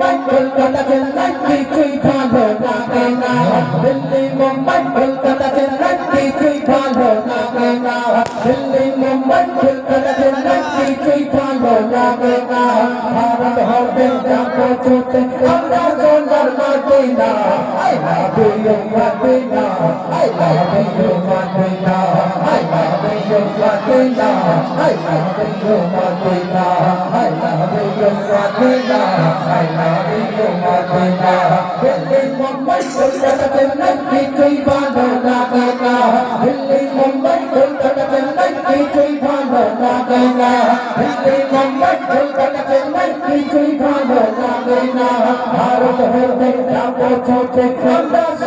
মুম্বাই কলকাতা চেন্নাই কিছুই ভালো লাগে না দিল্লি মুম্বাই কলকাতা চেন্নাই কিছুই ভালো লাগে না দিল্লি মুম্বাই কলকাতা চেন্নাই কিছুই ভালো লাগে না ভারত হবে যাব ছুটে আমরা সোনার Madina I love you Madina I love you Madina I love you Madina I love you Madina I Madina, I love you, Madina. Billy Mumbai, Kolkata, Chennai, Kitui, Bhanda, Nagana. Billy Mumbai, Kolkata, Chennai, Kitui, Bhanda, Nagana. Billy Mumbai, Kolkata, Chennai, Kitui, Bhanda, Nagana. Bharat, Herde, Dhamma, Chote, Khandas.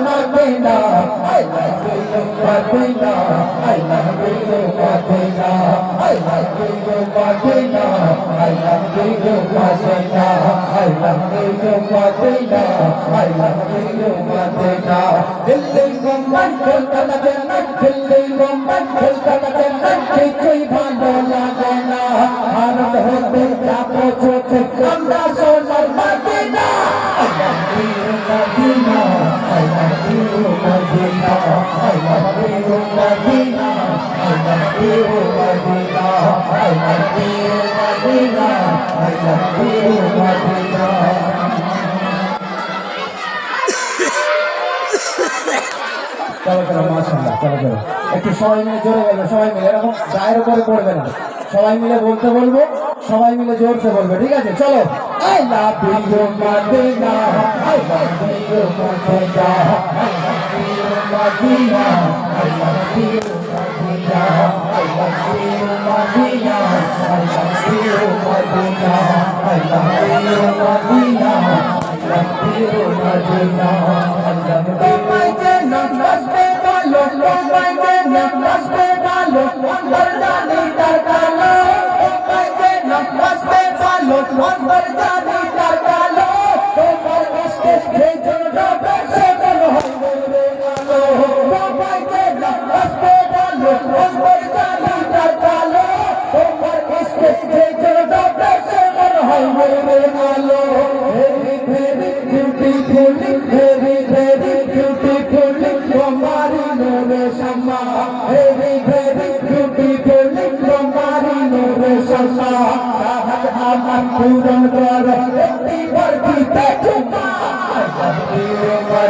love Medina, I like you, Medina, I love you, Medina, I like you, Medina, I love you, Medina, I love you, Medina, I love you, Medina. Dilli Mumbai khulta na dena, Dilli Mumbai khulta na dena, koi bhando na dena, Bharat hote ja pocho একটু সবাই মিলে জোরে বলবে সবাই মিলে এরকম গায়ের উপরে পড়বে না সবাই মিলে বলতে বলব সবাই মিলে জোরসে বলবে ঠিক আছে চলো I love you Madina I love you Madina I love you Madina Madina Allah तेरो मदीना अल्लाह तेरो मदीना अल्लाह तेरो मदीना अल्लाह तेरो मदीना अल्लाह तेरो मदीना नस्बे डालो मदीना नस्बे डालो मर्दानी डालो मदीना नस्बे डालो मर्दानी डालो तो पर उसके भेजो डालो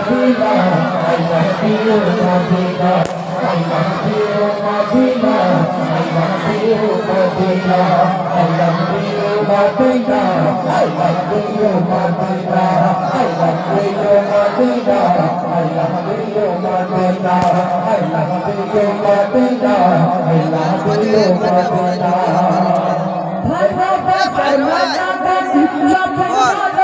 Madina, I love you, Madina, I love you, Madina, I love you, Madina, I love you, Madina, I love you, Madina, I love you, Madina, I love you, Madina, I love you, Madina, I love you, Madina. ভালোবাসার মায়াটা সব ভালো পাঠাইতে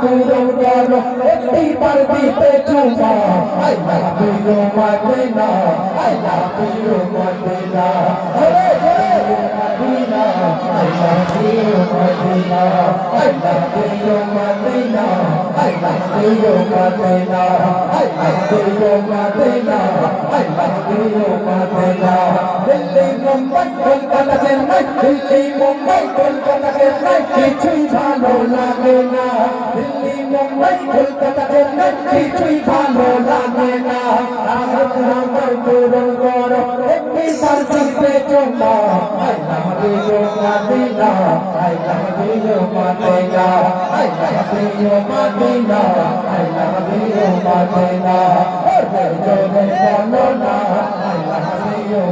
পুরো গেল একটি পারবিতে চুমা আল্লাহ প্রিয় মদিনা আল্লাহ প্রিয় মদিনা জোরে জোরে মদিনা আল্লাহ প্রিয় মদিনা আল্লাহ প্রিয় মদিনা আল্লাহ প্রিয় মদিনা আল্লাহ প্রিয় মদিনা Hallelujah. মুম্বাই কলকাতা চেন্নাই দিল্লি, মুম্বাই কলকাতা চেন্নাই কিছুই ভালো লাগে না। দিল্লি, মুম্বাই কলকাতা চেন্নাই কিছুই ভালো লাগে না। আমার আমার পূরণ করো। একটি দিতে চোখা I love you Medina I love you Medina I love you Medina I love you Medina ওরে জোরে বলো না।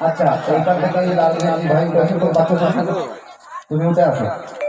আচ্ছা এইখান থেকে এই লাল গেঞ্জি ভাই কত বাচ্চা তুমি উঠে আসো